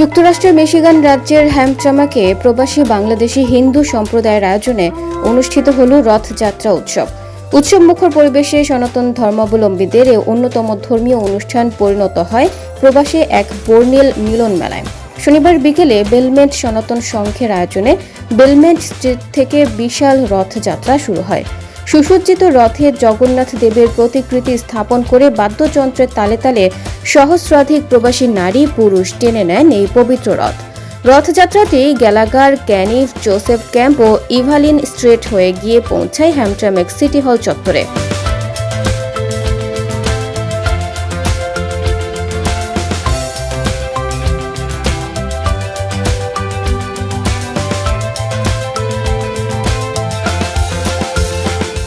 যুক্তরাষ্ট্রের মিশিগান রাজ্যের হ্যামট্রামাকে প্রবাসী বাংলাদেশি হিন্দু সম্প্রদায়ের আয়োজনে অনুষ্ঠিত হল রথযাত্রা উৎসব। উৎসব মুখর পরিবেশে সনাতন ধর্মাবলম্বীদের অন্যতম ধর্মীয় অনুষ্ঠান পরিণত হয় প্রবাসী এক বর্ণিল মিলন মেলায়। শনিবার বিকেলে বেলমেন্ট সনাতন সংঘের আয়োজনে বেলমেট স্ট্রিট থেকে বিশাল রথযাত্রা শুরু হয়। সুসজ্জিত রথে জগন্নাথ দেবের প্রতিকৃতি স্থাপন করে বাদ্যযন্ত্রের তালে তালে সহস্রাধিক প্রবাসী নারী, পুরুষ টেনে নেন এই পবিত্র রথ। রথযাত্রাটি গ্যালাগার ক্যানিভ জোসেফ ক্যাম্প ও ইভালিন স্ট্রেট হয়ে গিয়ে পৌঁছায় হ্যামট্রামেক সিটি হল চত্বরে।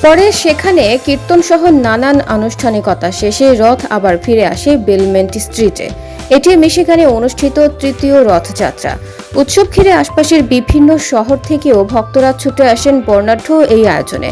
পরে সেখানে কীর্তন সহ নানান আনুষ্ঠানিকতা শেষে রথ আবার ফিরে আসে বেলমেন্ট স্ট্রিটে। এটি মিশিগানে অনুষ্ঠিত তৃতীয় রথযাত্রা। উৎসব ঘিরে আশপাশের বিভিন্ন শহর থেকেও ভক্তরা ছুটে আসেন বর্ণাঢ্য এই আয়োজনে।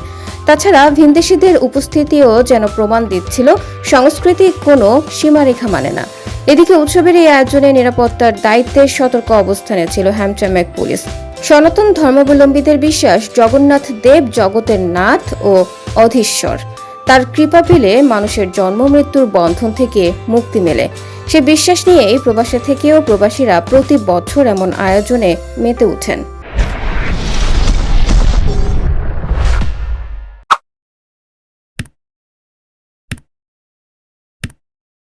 তাছাড়া ভিনদেশিদের উপস্থিতিও যেন প্রমাণ দিচ্ছিল, সংস্কৃতি কোনো সীমারেখা মানে না। এদিকে উৎসবের এই আয়োজনে নিরাপত্তার দায়িত্বে সতর্ক অবস্থানে ছিল হ্যামট্রাম্যাক পুলিশ সনাতন ধর্মাবলম্বীদের বিশ্বাস জগন্নাথ দেব, জগতের নাথ ও অধীশ্বর। তার কৃপা পেলে মানুষের জন্ম, মৃত্যুর বন্ধন থেকে মুক্তি মেলে। সে বিশ্বাস নিয়েই প্রবাসে থেকেও প্রবাসীরা প্রতি বছর এমন আয়োজনে মেতে ওঠেন।